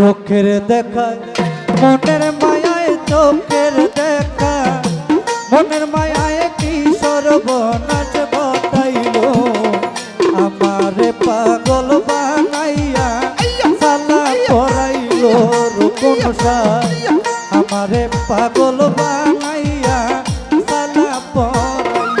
চোখের দেখা মনের মায়ায় চোখের দেখা। মনের মায়ায় কি সরব নাচ বতাইল আমার পাগল বানাইয়া সালা পড়াইল রূপন আমার পাগল বানাইয়া সালা পড়াইল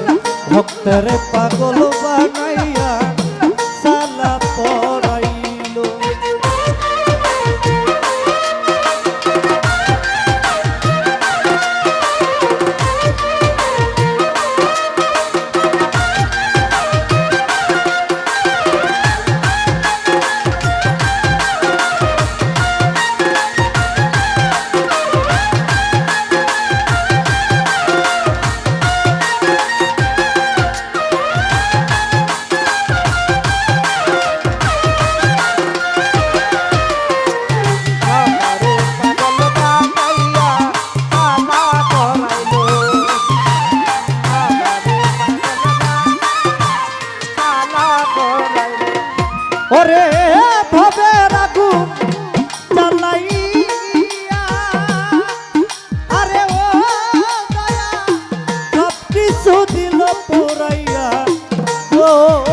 ভক্তরে পাগল মধু দিল পড়াইয়া। ও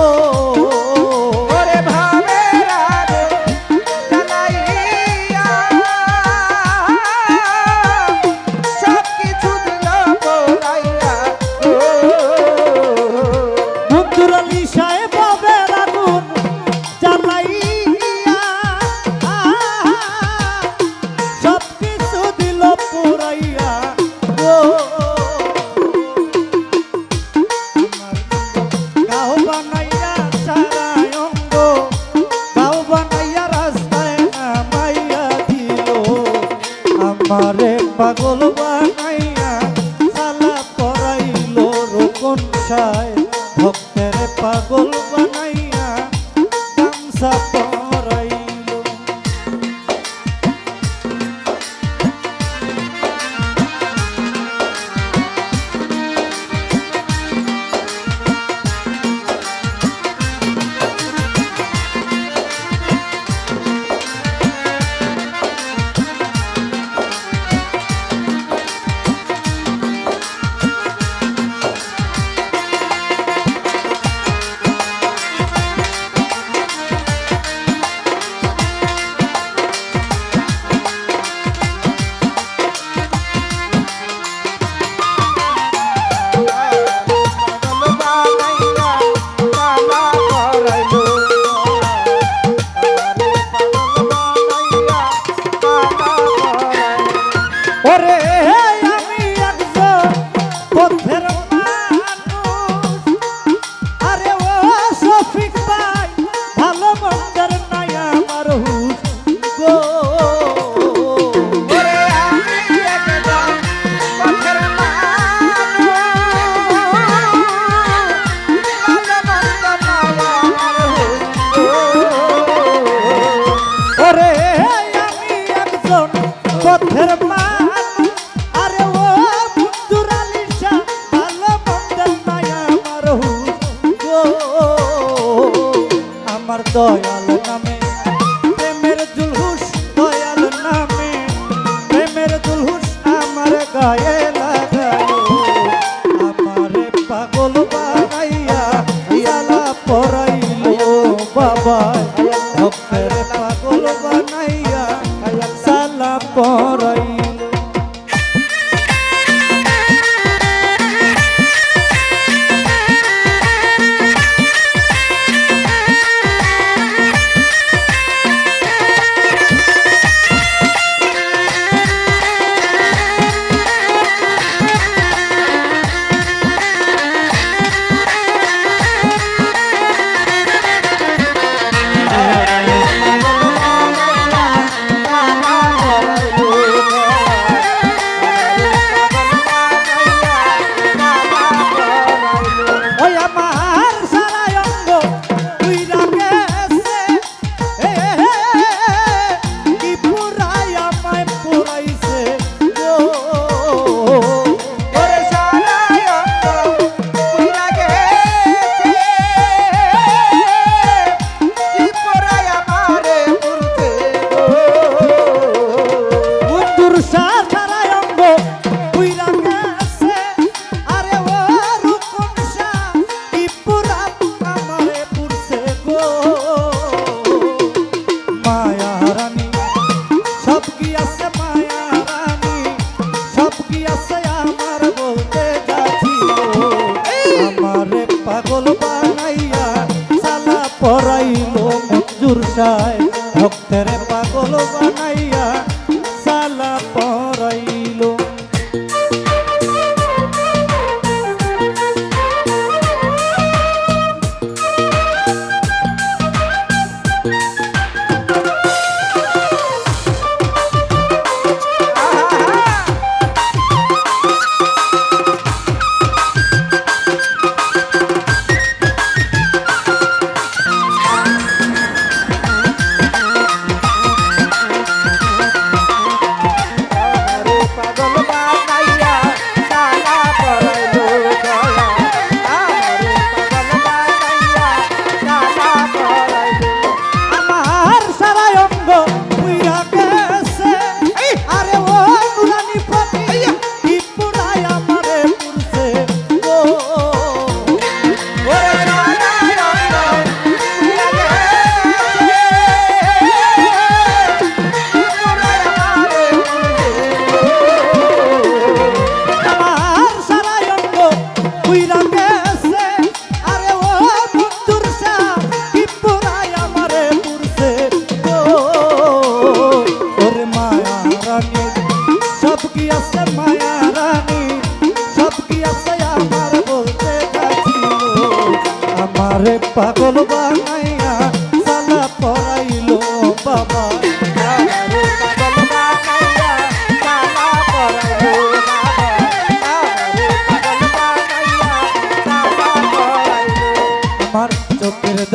Yamaha. तेरे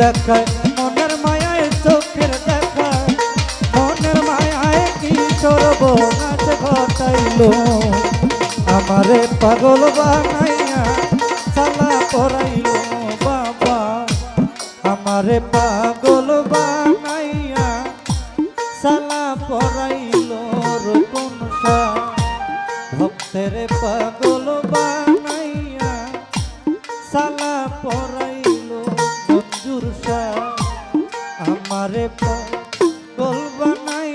দেখায়, মনের মায়ায় চোখের দেখায়। মনের মায়ায় কি করব, নাচ ঘটাইল। আমারে পাগল বানাইয়া সালা পড়াইল বাবা। আমারে পাগল বানাইয়া সালা পড়াইল রতন ভক্তের পাগল বানাইয়া সালা পড়াইল মঞ্জুর আমারে বলবা নাই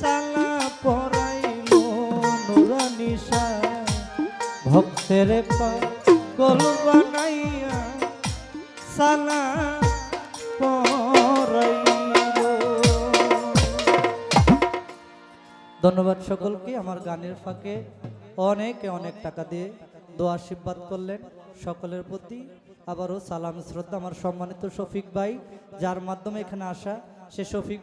সালা পরাই মনুরানি ভক্তের বলবা নাই সালা পরাই ধন্যবাদ সকলকে, আমার গানের ফাঁকে অনেকে অনেক টাকা দিয়ে দোয়া আশীর্বাদ করলেন সকলের প্রতি। আবারও সালাম শ্রদ্ধা আমার সম্মানিত শফিক ভাই যার মাধ্যমে এখানে আসা সে শফিক